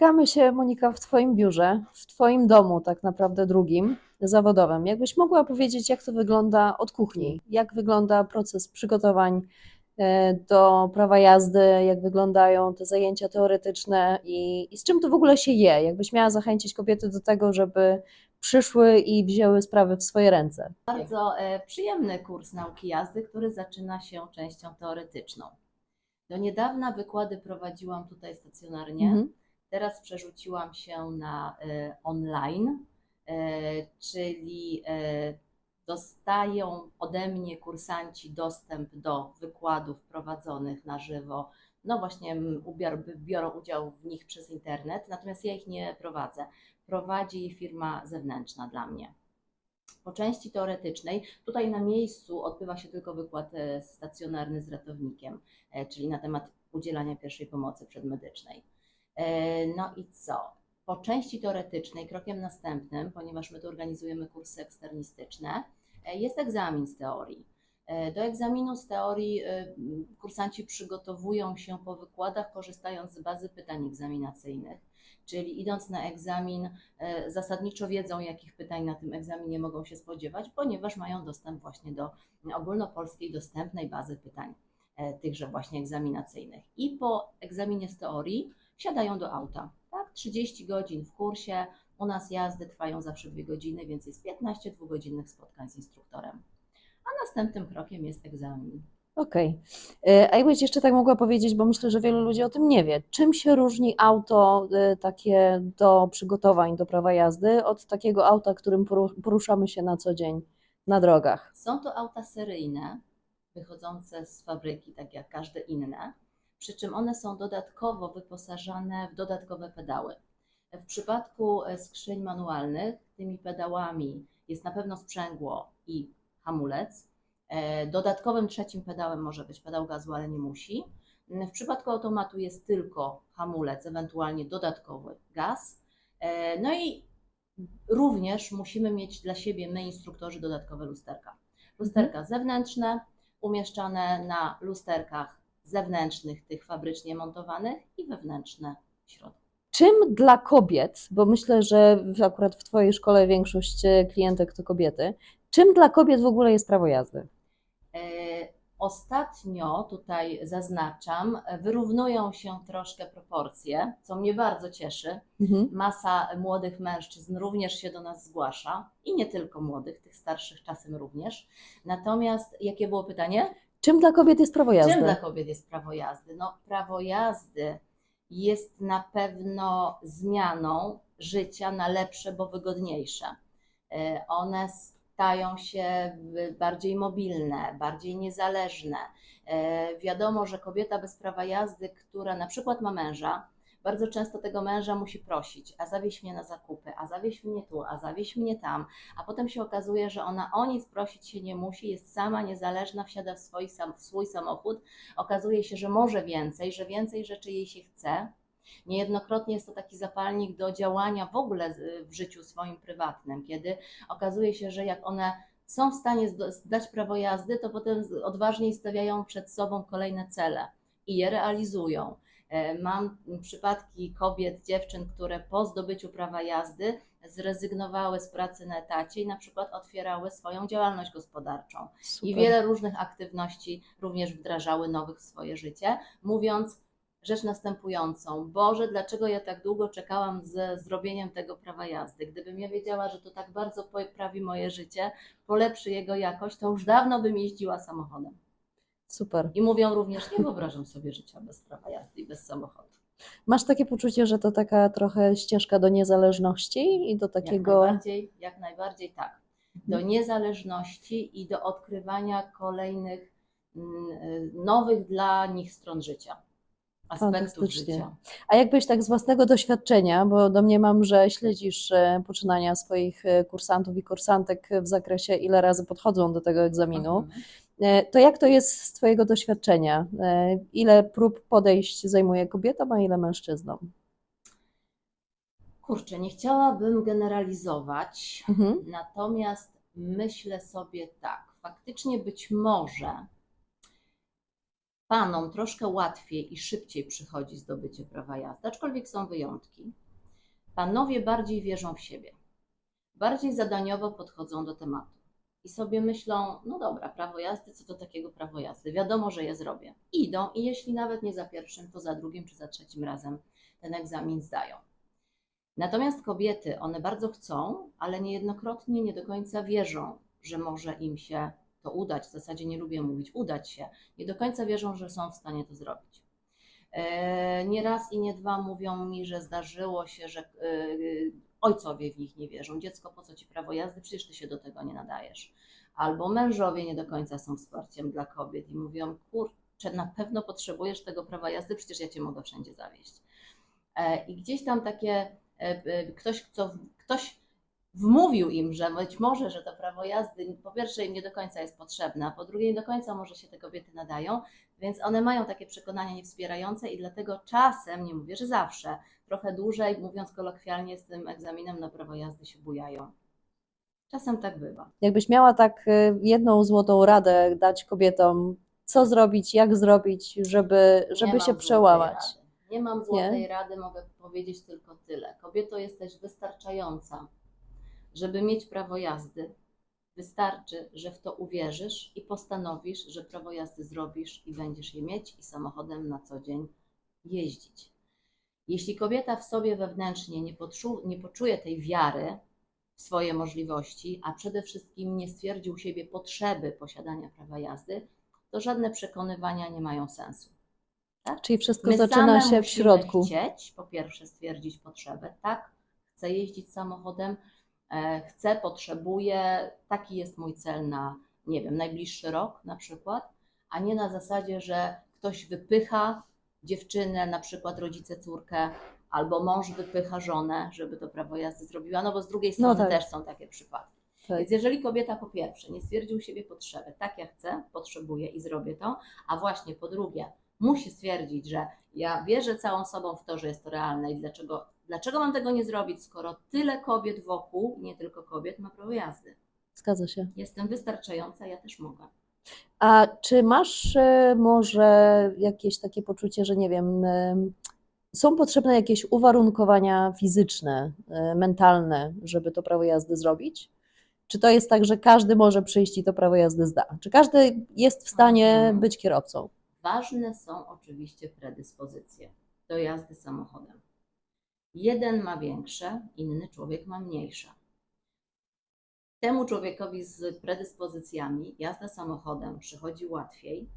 Spotykamy się, Monika, w Twoim biurze, w Twoim domu, tak naprawdę drugim, zawodowym. Jakbyś mogła powiedzieć, jak to wygląda od kuchni? Jak wygląda proces przygotowań e, do prawa jazdy? Jak wyglądają te zajęcia teoretyczne i, i z czym to w ogóle się je? Jakbyś miała zachęcić kobiety do tego, żeby przyszły i wzięły sprawy w swoje ręce? Bardzo e, przyjemny kurs nauki jazdy, który zaczyna się częścią teoretyczną. Do niedawna wykłady prowadziłam tutaj stacjonarnie. Mhm. Teraz przerzuciłam się na e, online, e, czyli e, dostają ode mnie kursanci dostęp do wykładów prowadzonych na żywo. No właśnie, ubior, biorą udział w nich przez internet, natomiast ja ich nie prowadzę. Prowadzi je firma zewnętrzna dla mnie. Po części teoretycznej, tutaj na miejscu odbywa się tylko wykład stacjonarny z ratownikiem, czyli na temat udzielania pierwszej pomocy przedmedycznej. E, No i co? Po części teoretycznej, krokiem następnym, ponieważ my tu organizujemy kursy eksternistyczne, e, jest egzamin z teorii. E, Do egzaminu z teorii kursanci przygotowują się po wykładach, korzystając z bazy pytań egzaminacyjnych. Czyli idąc na egzamin, zasadniczo wiedzą, jakich pytań na tym egzaminie mogą się spodziewać, ponieważ mają dostęp właśnie do ogólnopolskiej dostępnej bazy pytań, tychże właśnie egzaminacyjnych. I po egzaminie z teorii siadają do auta. Tak? 30 godzin w kursie. U nas jazdy trwają zawsze 2 godziny, więc jest 15 dwugodzinnych spotkań z instruktorem. A następnym krokiem jest egzamin. Okej. E, A jakbyś jeszcze tak mogła powiedzieć, bo myślę, że wielu ludzi o tym nie wie, czym się różni auto e, takie do przygotowań do prawa jazdy od takiego auta, którym poru- poruszamy się na co dzień na drogach? Są to auta seryjne, wychodzące z fabryki, tak jak każde inne, przy czym one są dodatkowo wyposażane w dodatkowe pedały. W przypadku e, skrzyń manualnych tymi pedałami jest na pewno sprzęgło i hamulec. E, Dodatkowym trzecim pedałem może być pedał gazu, ale nie musi. W przypadku automatu jest tylko hamulec, ewentualnie dodatkowy gaz. E, No i również musimy mieć dla siebie, my instruktorzy, dodatkowe lusterka. Lusterka zewnętrzne, umieszczane na lusterkach zewnętrznych, tych fabrycznie montowanych i wewnętrzne w środku. Czym dla kobiet, bo myślę, że akurat w Twojej szkole większość e, klientek to kobiety, czym dla kobiet w ogóle jest prawo jazdy? E, Ostatnio tutaj zaznaczam, wyrównują się troszkę proporcje, co mnie bardzo cieszy. Mhm. Masa młodych mężczyzn również się do nas zgłasza i nie tylko młodych, tych starszych czasem również. Natomiast jakie było pytanie? Czym dla kobiet jest prawo jazdy? Czym dla kobiet jest prawo jazdy? No, prawo jazdy jest na pewno zmianą życia na lepsze, bo wygodniejsze. E, One stają się bardziej mobilne, bardziej niezależne. E, Wiadomo, że kobieta bez prawa jazdy, która na przykład ma męża, bardzo często tego męża musi prosić, a zawieź mnie na zakupy, a zawieź mnie tu, a zawieź mnie tam, a potem się okazuje, że ona o nic prosić się nie musi, jest sama niezależna, wsiada w swój, w swój samochód, okazuje się, że może więcej, że więcej rzeczy jej się chce. Niejednokrotnie jest to taki zapalnik do działania w ogóle w życiu swoim prywatnym, kiedy okazuje się, że jak one są w stanie zdać prawo jazdy, to potem odważniej stawiają przed sobą kolejne cele i je realizują. E, Mam przypadki kobiet, dziewczyn, które po zdobyciu prawa jazdy zrezygnowały z pracy na etacie i na przykład otwierały swoją działalność gospodarczą i Super. wiele różnych aktywności również wdrażały nowych w swoje życie, mówiąc rzecz następującą: Boże, dlaczego ja tak długo czekałam ze zrobieniem tego prawa jazdy? Gdybym ja wiedziała, że to tak bardzo poprawi moje życie, polepszy jego jakość, to już dawno bym jeździła samochodem. Super. I mówią również: Nie wyobrażam sobie życia bez prawa jazdy i bez samochodu. Masz takie poczucie, że to taka trochę ścieżka do niezależności i do Jak takiego. najbardziej, jak najbardziej tak. Do niezależności i do odkrywania kolejnych mm, y, nowych dla nich stron życia, aspektów życia. A jakbyś tak z własnego doświadczenia, bo domniemam, że śledzisz e, poczynania swoich e, kursantów i kursantek w zakresie, ile razy podchodzą do tego egzaminu, Mhm. E, to jak to jest z Twojego doświadczenia? E, Ile prób podejść zajmuje kobietom, a ile mężczyznom? Kurczę, nie chciałabym generalizować, Mhm. natomiast myślę sobie tak, faktycznie być może panom troszkę łatwiej i szybciej przychodzi zdobycie prawa jazdy, aczkolwiek są wyjątki. Panowie bardziej wierzą w siebie, bardziej zadaniowo podchodzą do tematu i sobie myślą, no dobra, prawo jazdy, co to takiego prawo jazdy? Wiadomo, że je zrobię. Idą i jeśli nawet nie za pierwszym, to za drugim czy za trzecim razem ten egzamin zdają. Natomiast kobiety, one bardzo chcą, ale niejednokrotnie nie do końca wierzą, że może im się to udać. W zasadzie nie lubię mówić udać się. Nie do końca wierzą, że są w stanie to zrobić. E, Nie raz i nie dwa mówią mi, że zdarzyło się, że e, ojcowie w nich nie wierzą. Dziecko, po co ci prawo jazdy? Przecież ty się do tego nie nadajesz. Albo mężowie nie do końca są wsparciem dla kobiet i mówią, kurczę, na pewno potrzebujesz tego prawa jazdy, przecież ja cię mogę wszędzie zawieźć. E, I gdzieś tam takie, e, e, ktoś, co, ktoś wmówił im, że być może, że to prawo jazdy po pierwsze im nie do końca jest potrzebne, a po drugie nie do końca może się te kobiety nadają, więc one mają takie przekonania niewspierające i dlatego czasem, nie mówię, że zawsze, trochę dłużej, mówiąc kolokwialnie, z tym egzaminem na prawo jazdy się bujają. Czasem tak bywa. Jakbyś miała tak y, jedną złotą radę dać kobietom, co zrobić, jak zrobić, żeby, Nie żeby się przełamać. Rady. Nie mam złotej rady, mogę powiedzieć tylko tyle. Kobieto, jesteś wystarczająca, żeby mieć prawo jazdy. Wystarczy, że w to uwierzysz i postanowisz, że prawo jazdy zrobisz i będziesz je mieć i samochodem na co dzień jeździć. Jeśli kobieta w sobie wewnętrznie nie, poczu, nie poczuje tej wiary w swoje możliwości, a przede wszystkim nie stwierdzi u siebie potrzeby posiadania prawa jazdy, to żadne przekonywania nie mają sensu. Czyli wszystko My zaczyna się w środku. chcieć, po pierwsze, stwierdzić potrzebę. Tak, chcę jeździć samochodem, chcę, potrzebuję, taki jest mój cel na, nie wiem, najbliższy rok na przykład, a nie na zasadzie, że ktoś wypycha dziewczynę, na przykład rodzice córkę, albo mąż wypycha żonę, żeby to prawo jazdy zrobiła, no bo z drugiej strony tak. też są takie przypadki. Tak. Więc jeżeli kobieta po pierwsze nie stwierdzi u siebie potrzeby, tak ja chcę, potrzebuję i zrobię to, a właśnie po drugie musi stwierdzić, że ja wierzę całą sobą w to, że jest to realne i dlaczego, dlaczego mam tego nie zrobić, skoro tyle kobiet wokół, nie tylko kobiet, ma prawo jazdy. Zgadza się. Jestem wystarczająca, ja też mogę. A czy masz e, może jakieś takie poczucie, że nie wiem, e, są potrzebne jakieś uwarunkowania fizyczne, e, mentalne, żeby to prawo jazdy zrobić? Czy to jest tak, że każdy może przyjść i to prawo jazdy zda? Czy każdy jest w stanie Mhm. być kierowcą? Ważne są oczywiście predyspozycje do jazdy samochodem. Jeden ma większe, inny człowiek ma mniejsze. Temu człowiekowi z predyspozycjami jazda samochodem przychodzi łatwiej,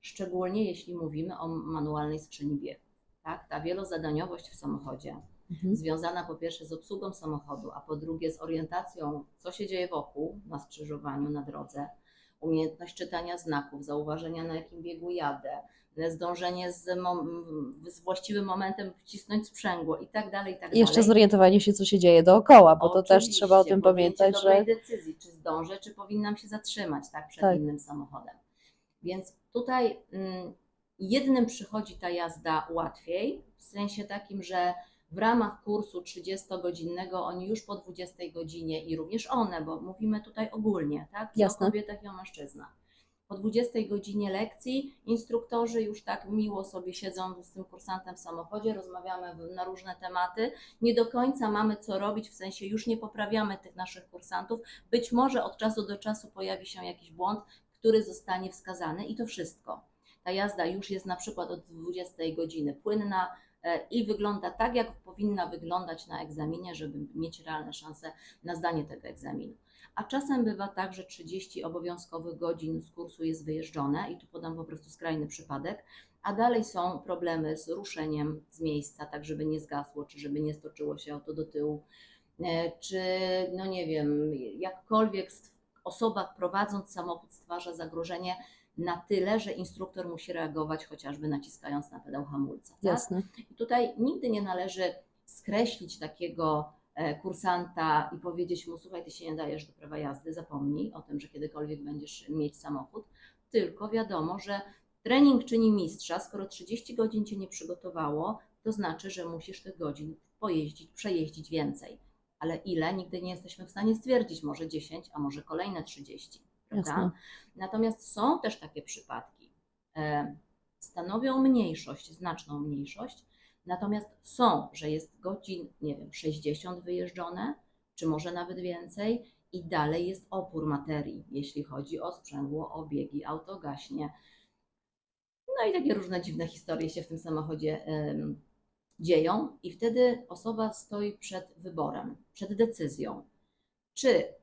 szczególnie jeśli mówimy o manualnej skrzyni biegów. Tak? Ta wielozadaniowość w samochodzie, Mhm. związana po pierwsze z obsługą samochodu, a po drugie z orientacją, co się dzieje wokół na skrzyżowaniu, na drodze, umiejętność czytania znaków, zauważenia na jakim biegu jadę, zdążenie z, z właściwym momentem wcisnąć sprzęgło i tak dalej, i tak I jeszcze dalej. zorientowanie się, co się dzieje dookoła, bo to też Oczywiście, trzeba o tym pamiętać, że decyzji, czy zdążę, czy powinnam się zatrzymać tak, przed Tak. innym samochodem. Więc tutaj mm, jednym przychodzi ta jazda łatwiej, w sensie takim, że w ramach kursu 30-godzinnego oni już po 20 godzinie i również one, bo mówimy tutaj ogólnie, tak? I Jasne. o kobietach i o mężczyznach. Po 20 godzinie lekcji instruktorzy już tak miło sobie siedzą z tym kursantem w samochodzie, rozmawiamy na różne tematy. Nie do końca mamy co robić, w sensie już nie poprawiamy tych naszych kursantów. Być może od czasu do czasu pojawi się jakiś błąd, który zostanie wskazany i to wszystko. Ta jazda już jest na przykład od 20 godziny płynna i wygląda tak, jak powinna wyglądać na egzaminie, żeby mieć realne szanse na zdanie tego egzaminu. A czasem bywa tak, że 30 obowiązkowych godzin z kursu jest wyjeżdżone i tu podam po prostu skrajny przypadek, a dalej są problemy z ruszeniem z miejsca, tak żeby nie zgasło, czy żeby nie stoczyło się auto do tyłu, e, czy no nie wiem, jakkolwiek osoba prowadząc samochód stwarza zagrożenie na tyle, że instruktor musi reagować chociażby naciskając na pedał hamulca. Tak? jasne. I tutaj nigdy nie należy skreślić takiego e, kursanta i powiedzieć mu, słuchaj, ty się nie dajesz do prawa jazdy, zapomnij o tym, że kiedykolwiek będziesz mieć samochód, tylko wiadomo, że trening czyni mistrza, skoro 30 godzin cię nie przygotowało, to znaczy, że musisz tych godzin pojeździć, przejeździć więcej. Ale ile? Nigdy nie jesteśmy w stanie stwierdzić, może 10, a może kolejne 30. Prawda? Jasne. Natomiast są też takie przypadki, e, stanowią mniejszość, znaczną mniejszość, natomiast są, że jest godzin, nie wiem, 60 wyjeżdżone, czy może nawet więcej, i dalej jest opór materii, jeśli chodzi o sprzęgło, o biegi, auto gaśnie. No i takie różne dziwne historie się w tym samochodzie em, dzieją, i wtedy osoba stoi przed wyborem, przed decyzją, czy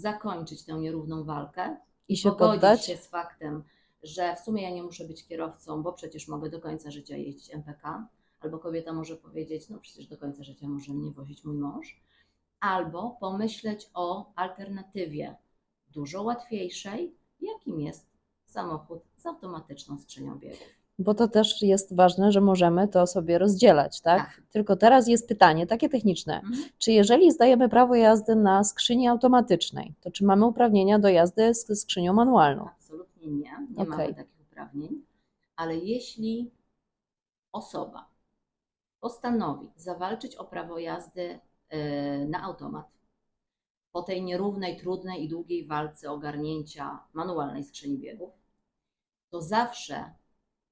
zakończyć tę nierówną walkę I się pogodzić poddać? się z faktem, że w sumie ja nie muszę być kierowcą, bo przecież mogę do końca życia jeździć MPK, albo kobieta może powiedzieć, no przecież do końca życia może mnie wozić mój mąż, albo pomyśleć o alternatywie dużo łatwiejszej, jakim jest samochód z automatyczną skrzynią biegów. Bo to też jest ważne, że możemy to sobie rozdzielać, tak? Tak. Tylko teraz jest pytanie takie techniczne. Mhm. Czy jeżeli zdajemy prawo jazdy na skrzyni automatycznej, to czy mamy uprawnienia do jazdy z skrzynią manualną? Absolutnie nie, nie Okej. mamy takich uprawnień, ale jeśli osoba postanowi zawalczyć o prawo jazdy e, na automat po tej nierównej, trudnej i długiej walce ogarnięcia manualnej skrzyni biegów, to zawsze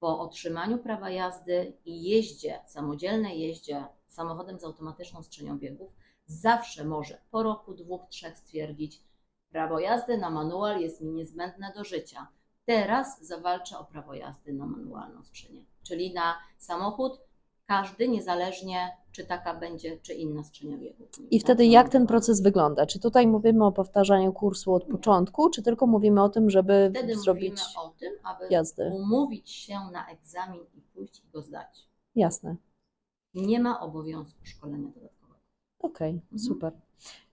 po otrzymaniu prawa jazdy i jeździe, samodzielnej jeździe samochodem z automatyczną skrzynią biegów, zawsze może po roku, dwóch, trzech stwierdzić, prawo jazdy na manual jest mi niezbędne do życia. Teraz zawalczę o prawo jazdy na manualną skrzynię, czyli na samochód, każdy niezależnie czy taka będzie, czy inna skrzynia biegów. I wtedy jak ten proces wygląda? Czy tutaj mówimy o powtarzaniu kursu od początku, czy tylko mówimy o tym, żeby Wtedy zrobić mówimy o tym, aby jazdę? umówić się na egzamin i pójść i go zdać. Jasne. Nie ma obowiązku szkolenia dodatkowego. Okej, Mhm. super.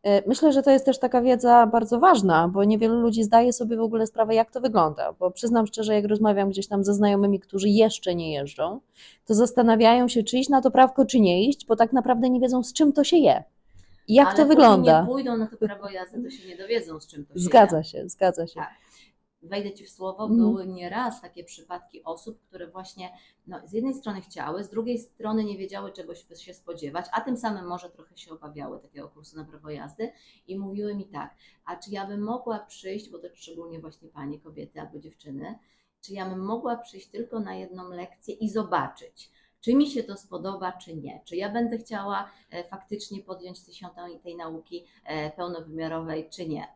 E, Myślę, że to jest też taka wiedza bardzo ważna, bo niewielu ludzi zdaje sobie w ogóle sprawę, jak to wygląda. Bo przyznam szczerze, jak rozmawiam gdzieś tam ze znajomymi, którzy jeszcze nie jeżdżą, to zastanawiają się, czy iść na to prawko, czy nie iść, bo tak naprawdę nie wiedzą, z czym to się je. Jak Ale to wygląda. nie pójdą na to prawo jazdy, to się nie dowiedzą, z czym to się Zgadza je. się, zgadza się. Tak. Wejdę Ci w słowo, Mhm. były nieraz takie przypadki osób, które właśnie no, z jednej strony chciały, z drugiej strony nie wiedziały czegoś się spodziewać, a tym samym może trochę się obawiały takiego kursu na prawo jazdy i mówiły mi tak, a czy ja bym mogła przyjść, bo to szczególnie właśnie panie, kobiety albo dziewczyny, czy ja bym mogła przyjść tylko na jedną lekcję i zobaczyć, czy mi się to spodoba, czy nie. Czy ja będę chciała e, faktycznie podjąć się tej, tej nauki e, pełnowymiarowej, czy nie.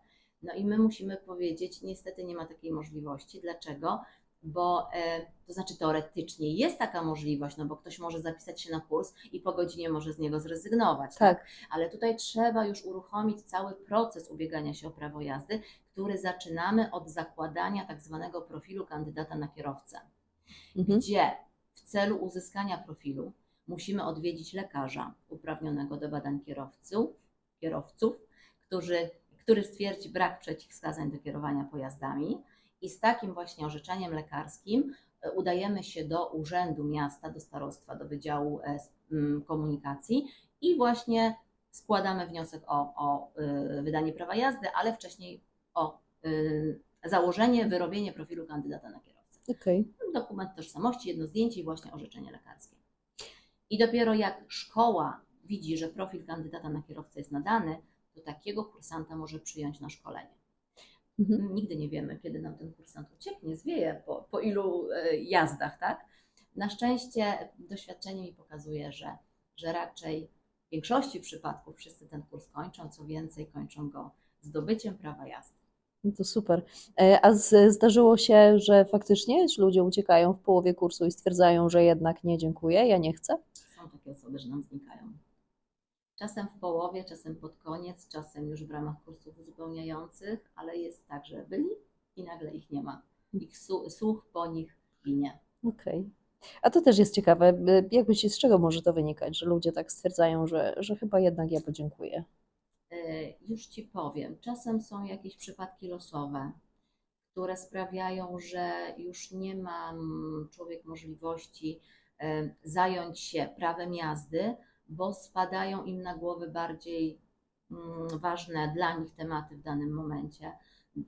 No i my musimy powiedzieć, niestety nie ma takiej możliwości. Dlaczego? Bo e, to znaczy teoretycznie jest taka możliwość, no bo ktoś może zapisać się na kurs i po godzinie może z niego zrezygnować. Tak. Ale tutaj trzeba już uruchomić cały proces ubiegania się o prawo jazdy, który zaczynamy od zakładania tak zwanego profilu kandydata na kierowcę Mhm. gdzie w celu uzyskania profilu musimy odwiedzić lekarza uprawnionego do badań kierowców, kierowców którzy, który stwierdzi brak przeciwwskazań do kierowania pojazdami i z takim właśnie orzeczeniem lekarskim e, udajemy się do urzędu miasta, do starostwa, do Wydziału e, s- m, Komunikacji i właśnie składamy wniosek o, o y, wydanie prawa jazdy, ale wcześniej o założenie, wyrobienie profilu kandydata na kierowcę Okej. dokument tożsamości, jedno zdjęcie i właśnie orzeczenie lekarskie. I dopiero jak szkoła widzi, że profil kandydata na kierowcę jest nadany, to takiego kursanta może przyjąć na szkolenie. Mhm. Nigdy nie wiemy, kiedy nam ten kursant ucieknie, zwieje, po, po ilu e, jazdach, tak? Na szczęście doświadczenie mi pokazuje, że, że raczej w większości przypadków wszyscy ten kurs kończą, co więcej, kończą go zdobyciem prawa jazdy. No to super. E, A z, zdarzyło się, że faktycznie ci ludzie uciekają w połowie kursu i stwierdzają, że jednak nie, dziękuję, ja nie chcę? Są takie osoby, że nam znikają. Czasem w połowie, czasem pod koniec, czasem już w ramach kursów uzupełniających, ale jest tak, że byli i nagle ich nie ma. Ich słuch po nich ginie. Okej. A to też jest ciekawe. Jakby z czego może to wynikać, że ludzie tak stwierdzają, że, że chyba jednak ja podziękuję? E, Już Ci powiem, czasem są jakieś przypadki losowe, które sprawiają, że już nie ma człowiek możliwości e, zająć się prawem jazdy, bo spadają im na głowy bardziej mm, ważne dla nich tematy w danym momencie.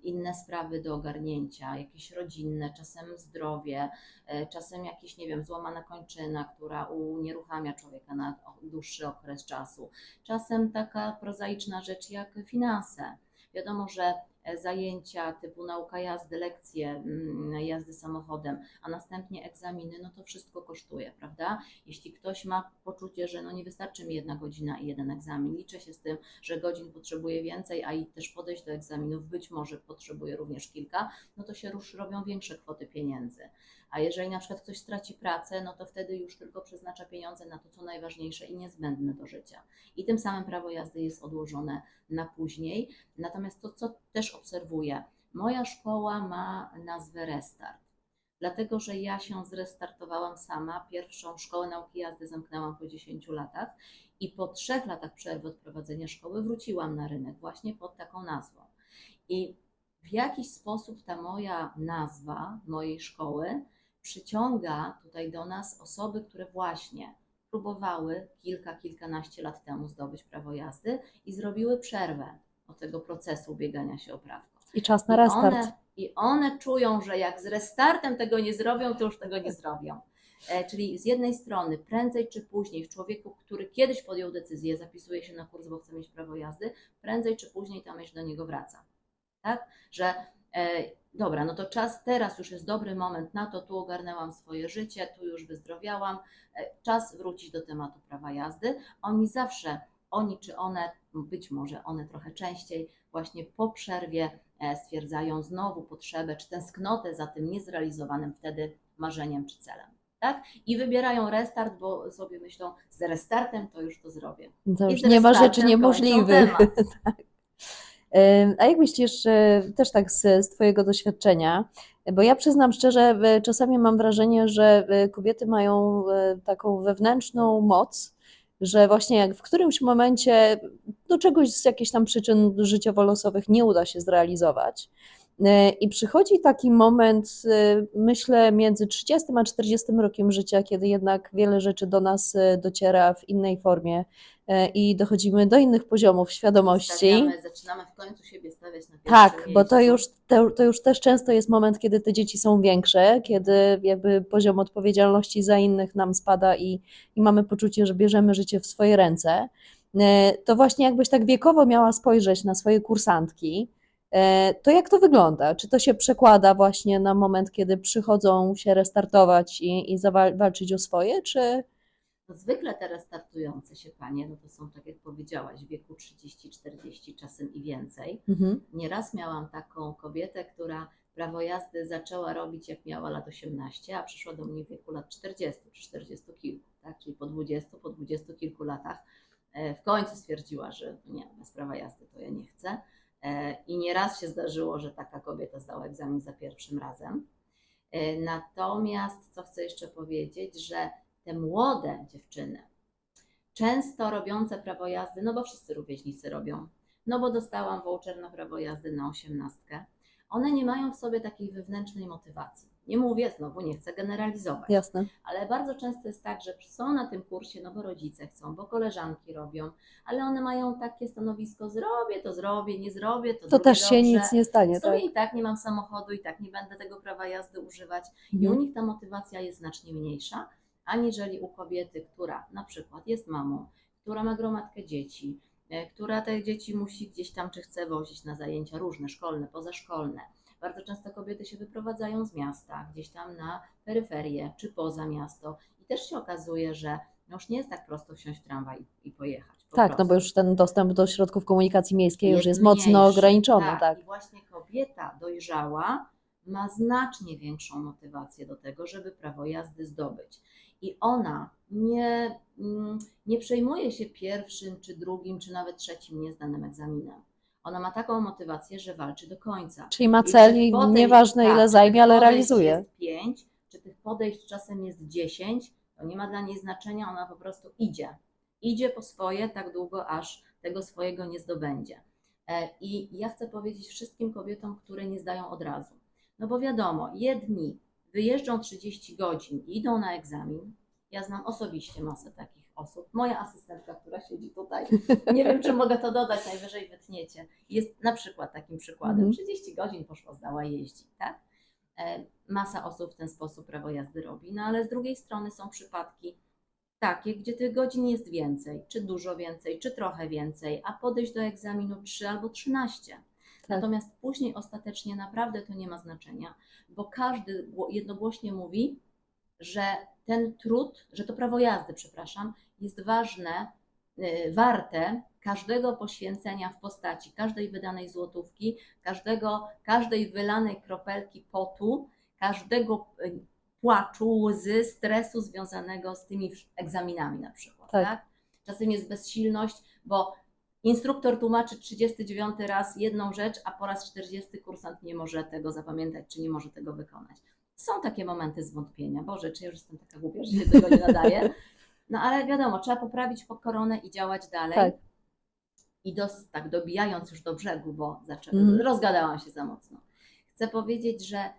Inne sprawy do ogarnięcia, jakieś rodzinne, czasem zdrowie, e, czasem jakieś, nie wiem, złamana kończyna, która unieruchamia człowieka na dłuższy okres czasu czasem taka prozaiczna rzecz jak finanse. Wiadomo, że zajęcia typu nauka jazdy, lekcje mm, jazdy samochodem, a następnie egzaminy, no to wszystko kosztuje, prawda? Jeśli ktoś ma poczucie, że no nie wystarczy mi jedna godzina i jeden egzamin, liczę się z tym, że godzin potrzebuje więcej, a i też podejść do egzaminów być może potrzebuje również kilka, no to się już robią większe kwoty pieniędzy. A jeżeli na przykład ktoś straci pracę, no to wtedy już tylko przeznacza pieniądze na to, co najważniejsze i niezbędne do życia. I tym samym prawo jazdy jest odłożone na później. Natomiast to, co też obserwuję, moja szkoła ma nazwę Restart. Dlatego, że ja się zrestartowałam sama. Pierwszą szkołę nauki jazdy zamknęłam po 10 latach i po trzech latach przerwy od prowadzenia szkoły wróciłam na rynek właśnie pod taką nazwą. I w jakiś sposób ta moja nazwa mojej szkoły przyciąga tutaj do nas osoby, które właśnie próbowały kilka, kilkanaście lat temu zdobyć prawo jazdy i zrobiły przerwę od tego procesu ubiegania się o prawko. I czas na I restart. one, I one czują, że jak z restartem tego nie zrobią, to już tego nie zrobią. E, czyli z jednej strony, prędzej czy później, w człowieku, który kiedyś podjął decyzję, zapisuje się na kurs, bo chce mieć prawo jazdy, prędzej czy później ta myśl do niego wraca. Tak? Że dobra, no to czas, teraz już jest dobry moment na to, tu ogarnęłam swoje życie, tu już wyzdrowiałam, e, czas wrócić do tematu prawa jazdy. Oni zawsze, oni czy one, być może one trochę częściej, właśnie po przerwie e, stwierdzają znowu potrzebę czy tęsknotę za tym niezrealizowanym wtedy marzeniem czy celem. Tak? I wybierają restart, bo sobie myślą, z restartem to już to zrobię. To już nie ma rzeczy niemożliwych. tak. A jak myślisz, e, też tak z, z Twojego doświadczenia, bo ja przyznam szczerze, e, czasami mam wrażenie, że e, kobiety mają taką wewnętrzną moc, że właśnie jak w którymś momencie do czegoś z jakichś tam przyczyn życiowo-losowych nie uda się zrealizować. E, I przychodzi taki moment, e, myślę, między 30 a 40 rokiem życia, kiedy jednak wiele rzeczy do nas e, dociera w innej formie i dochodzimy do innych poziomów świadomości. Stawiamy, zaczynamy w końcu siebie stawiać na Tak, bo to miejscu. już, to, to już też często jest moment, kiedy te dzieci są większe, kiedy jakby poziom odpowiedzialności za innych nam spada i, i mamy poczucie, że bierzemy życie w swoje ręce. To właśnie jakbyś tak wiekowo miała spojrzeć na swoje kursantki, to jak to wygląda? Czy to się przekłada właśnie na moment, kiedy przychodzą się restartować i, i zawalczyć o swoje, czy No zwykle te restartujące się panie, no to są tak jak powiedziałaś, w wieku 30, 40, czasem i więcej. Mhm. Nieraz miałam taką kobietę, która prawo jazdy zaczęła robić jak miała lat 18, a przyszła do mnie w wieku lat 40 czy 40 kilku, tak? czyli po 20, po 20 kilku latach e, w końcu stwierdziła, że nie, bez prawa jazdy to ja nie chcę. E, I nieraz się zdarzyło, że taka kobieta zdała egzamin za pierwszym razem. E, Natomiast co chcę jeszcze powiedzieć, że te młode dziewczyny, często robiące prawo jazdy, no bo wszyscy rówieśnicy robią, no bo dostałam voucher na prawo jazdy na osiemnastkę, one nie mają w sobie takiej wewnętrznej motywacji. Nie mówię, znowu nie chcę generalizować, jasne? ale bardzo często jest tak, że są na tym kursie, no bo rodzice chcą, bo koleżanki robią, ale one mają takie stanowisko, zrobię to zrobię, nie zrobię to To też się dobrze. nic nie stanie, W sumie tak? i tak nie mam samochodu, i tak nie będę tego prawa jazdy używać. I u Mhm. nich ta motywacja jest znacznie mniejsza, aniżeli u kobiety, która na przykład jest mamą, która ma gromadkę dzieci, e, która te dzieci musi gdzieś tam, czy chce wozić na zajęcia różne, szkolne, pozaszkolne. Bardzo często kobiety się wyprowadzają z miasta, gdzieś tam na peryferię, czy poza miasto i też się okazuje, że no już nie jest tak prosto wsiąść w tramwaj i, pojechać. Po Tak, no bo prostu już ten dostęp do środków komunikacji miejskiej już jest mniejszy. mocno ograniczony, tak. I właśnie kobieta dojrzała ma znacznie większą motywację do tego, żeby prawo jazdy zdobyć. I ona nie, mm, nie przejmuje się pierwszym, czy drugim, czy nawet trzecim niezdanym egzaminem. Ona ma taką motywację, że walczy do końca. Czyli ma cel i podejść- nieważne tak, ile czy zajmie, tych ale podejść realizuje. Jest pięć, czy tych podejść czasem jest dziesięć, to nie ma dla niej znaczenia, ona po prostu idzie. Idzie po swoje tak długo, aż tego swojego nie zdobędzie. E, I ja chcę powiedzieć wszystkim kobietom, które nie zdają od razu. No bo wiadomo, jedni wyjeżdżą 30 godzin i idą na egzamin. Ja znam osobiście masę takich osób. Moja asystentka, która siedzi tutaj, nie wiem, czy mogę to dodać, najwyżej wytniecie, jest na przykład takim przykładem. Mhm. 30 godzin poszła, zdała jeździć, tak? E, Masa osób w ten sposób prawo jazdy robi, no ale z drugiej strony są przypadki takie, gdzie tych godzin jest więcej, czy dużo więcej, czy trochę więcej, a podejść do egzaminu 3 albo 13. Natomiast później ostatecznie naprawdę to nie ma znaczenia, bo każdy gło- jednogłośnie mówi, że ten trud, że to prawo jazdy, przepraszam, jest ważne, y, warte każdego poświęcenia w postaci każdej wydanej złotówki, każdego, każdej wylanej kropelki potu, każdego y, płaczu, łzy, stresu związanego z tymi egzaminami na przykład. Tak. Tak. Czasem jest bezsilność, bo instruktor tłumaczy 39 raz jedną rzecz, a po raz 40 kursant nie może tego zapamiętać, czy nie może tego wykonać. Są takie momenty zwątpienia. Boże, czy ja już jestem taka głupia, że się tego nie nadaje? No ale wiadomo, trzeba poprawić po koronę i działać dalej. Tak. I dos, tak dobijając już do brzegu, bo zaczę- Mhm. rozgadałam się za mocno. Chcę powiedzieć, że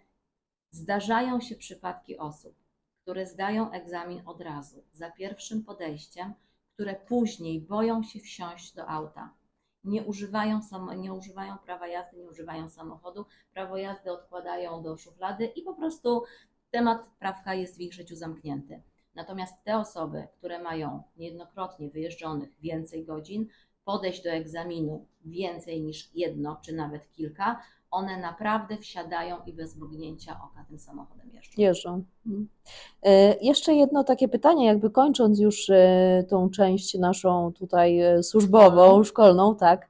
zdarzają się przypadki osób, które zdają egzamin od razu, za pierwszym podejściem, które później boją się wsiąść do auta. Nie używają, samo, nie używają prawa jazdy, nie używają samochodu, prawo jazdy odkładają do szuflady i po prostu temat prawka jest w ich życiu zamknięty. Natomiast te osoby, które mają niejednokrotnie wyjeżdżonych więcej godzin, podejść do egzaminu więcej niż jedno, czy nawet kilka, one naprawdę wsiadają i bez mrugnięcia oka tym samochodem jeżdżą. Jeżdżą. Mhm. E, Jeszcze jedno takie pytanie, jakby kończąc już e, tą część naszą tutaj e, służbową, Szkolną. szkolną, tak.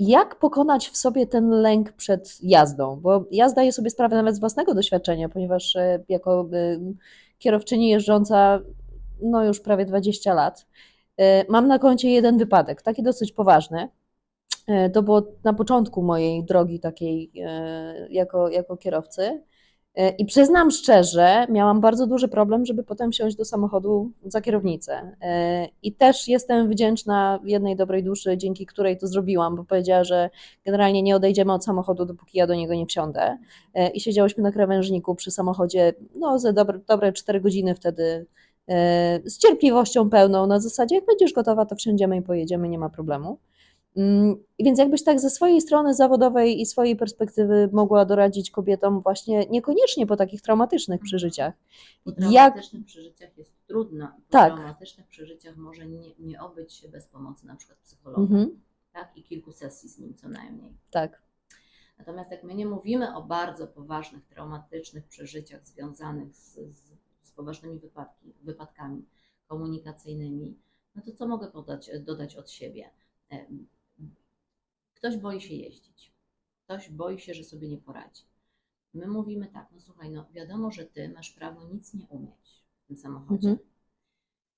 Jak pokonać w sobie ten lęk przed jazdą? Bo ja zdaję sobie sprawę nawet z własnego doświadczenia, ponieważ e, jako e, kierowczyni jeżdżąca no już prawie 20 lat, e, mam na koncie jeden wypadek, taki dosyć poważny. To było na początku mojej drogi takiej jako, jako kierowcy. E, I przyznam szczerze, miałam bardzo duży problem, żeby potem wsiąść do samochodu za kierownicę. E, I też jestem wdzięczna jednej dobrej duszy, dzięki której to zrobiłam, bo powiedziała, że generalnie nie odejdziemy od samochodu, dopóki ja do niego nie wsiądę. E, I siedziałyśmy na krawężniku przy samochodzie, no ze dobre, dobre 4 godziny wtedy, z cierpliwością pełną, na zasadzie jak będziesz gotowa, to wsiądziemy i pojedziemy, nie ma problemu. Mm, Więc jakbyś tak ze swojej strony zawodowej i swojej perspektywy mogła doradzić kobietom właśnie niekoniecznie po takich traumatycznych przeżyciach. Po Jak, traumatycznych przeżyciach jest trudno. Po Tak. traumatycznych przeżyciach może nie, nie obyć się bez pomocy na przykład psychologa. mhm, Tak? I kilku sesji z nim co najmniej. tak, Natomiast jak my nie mówimy o bardzo poważnych, traumatycznych przeżyciach związanych z, z, z poważnymi wypadki, wypadkami komunikacyjnymi, no to co mogę podać, dodać od siebie? Ktoś boi się jeździć. Ktoś boi się, że sobie nie poradzi. My mówimy tak, no słuchaj, no wiadomo, że ty masz prawo nic nie umieć w tym samochodzie. Mhm.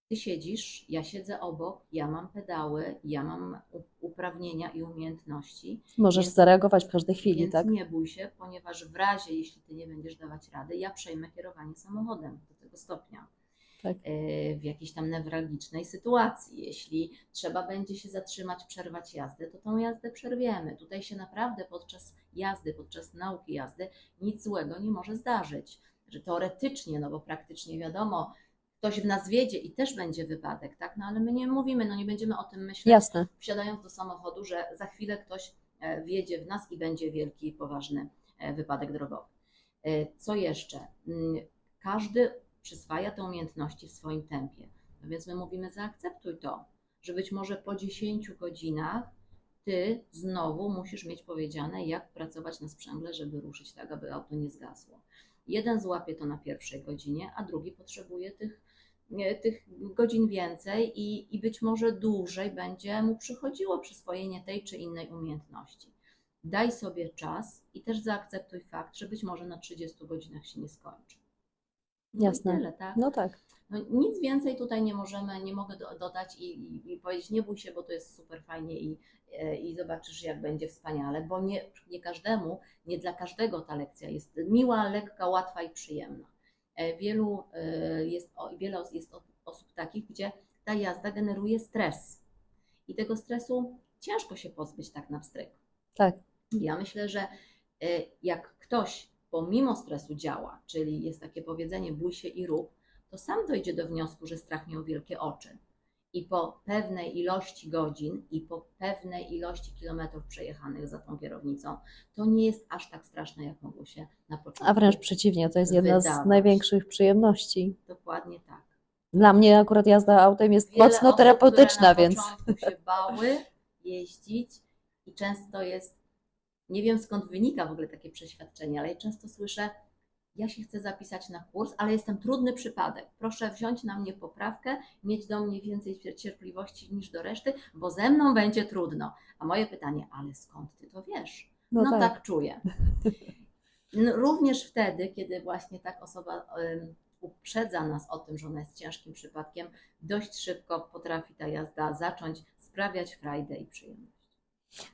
Ty siedzisz, ja siedzę obok, ja mam pedały, ja mam uprawnienia i umiejętności. możesz Więc- zareagować w każdej chwili, Więc tak? nie bój się, ponieważ w razie, jeśli ty nie będziesz dawać rady, ja przejmę kierowanie samochodem do tego stopnia. Tak. E, W jakiejś tam newralgicznej sytuacji. Jeśli trzeba będzie się zatrzymać, przerwać jazdę, to tą jazdę przerwiemy. Tutaj się naprawdę podczas jazdy, podczas nauki jazdy nic złego nie może zdarzyć. Że teoretycznie, no bo praktycznie wiadomo, ktoś w nas wiedzie i też będzie wypadek, tak? No ale my nie mówimy, no nie będziemy o tym myśleć Jasne, wsiadając do samochodu, że za chwilę ktoś e, wjedzie w nas i będzie wielki, poważny e, wypadek drogowy. Co jeszcze? Mm, Każdy przyswaja te umiejętności w swoim tempie. No więc my mówimy, zaakceptuj to, że być może po 10 godzinach ty znowu musisz mieć powiedziane, jak pracować na sprzęgle, żeby ruszyć tak, aby auto nie zgasło. Jeden złapie to na pierwszej godzinie, a drugi potrzebuje tych tych godzin więcej i, i być może dłużej będzie mu przychodziło przyswojenie tej czy innej umiejętności. Daj sobie czas i też zaakceptuj fakt, że być może na 30 godzinach się nie skończy. No Jasne. Tyle, tak? no tak, No, nic więcej tutaj nie możemy, nie mogę do, dodać i, i, i powiedzieć, nie bój się, bo to jest super fajnie i, e, i zobaczysz, jak będzie wspaniale, bo nie, nie każdemu, nie dla każdego ta lekcja jest miła, lekka, łatwa i przyjemna. E, Wielu e, jest, wiele jest osób takich, gdzie ta jazda generuje stres. I tego stresu ciężko się pozbyć tak na wstryk. tak, Ja myślę, że jak ktoś pomimo stresu działa, czyli jest takie powiedzenie bój się i rób, to sam dojdzie do wniosku, że strach miał wielkie oczy. I po pewnej ilości godzin i po pewnej ilości kilometrów przejechanych za tą kierownicą, to nie jest aż tak straszne, jak mogło się na początku. a wręcz przeciwnie, to jest jedna z Wydawać. największych przyjemności. Dokładnie tak. Dla mnie akurat jazda autem jest Wiele mocno osób, terapeutyczna, które na więc się bały jeździć I często jest, nie wiem skąd wynika w ogóle takie przeświadczenie, ale często słyszę, ja się chcę zapisać na kurs, ale jestem trudny przypadek. Proszę wziąć na mnie poprawkę, mieć do mnie więcej cierpliwości niż do reszty, bo ze mną będzie trudno. A moje pytanie, ale skąd ty to wiesz? No, No, tak. tak. czuję. No, Również wtedy, kiedy właśnie tak osoba ym, uprzedza nas o tym, że ona jest ciężkim przypadkiem, dość szybko potrafi ta jazda zacząć sprawiać frajdę i przyjemność.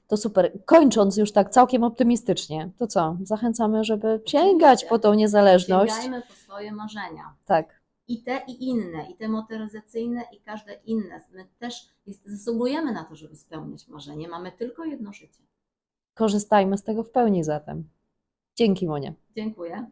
To super. Kończąc już tak całkiem optymistycznie, to co? Zachęcamy, żeby sięgać po tą niezależność. Sięgajmy po swoje marzenia. Tak. I te, i inne, i te motoryzacyjne, i każde inne. My też zasługujemy na to, żeby spełniać marzenie. Mamy tylko jedno życie. Korzystajmy z tego w pełni zatem. Dzięki Monia. Dziękuję.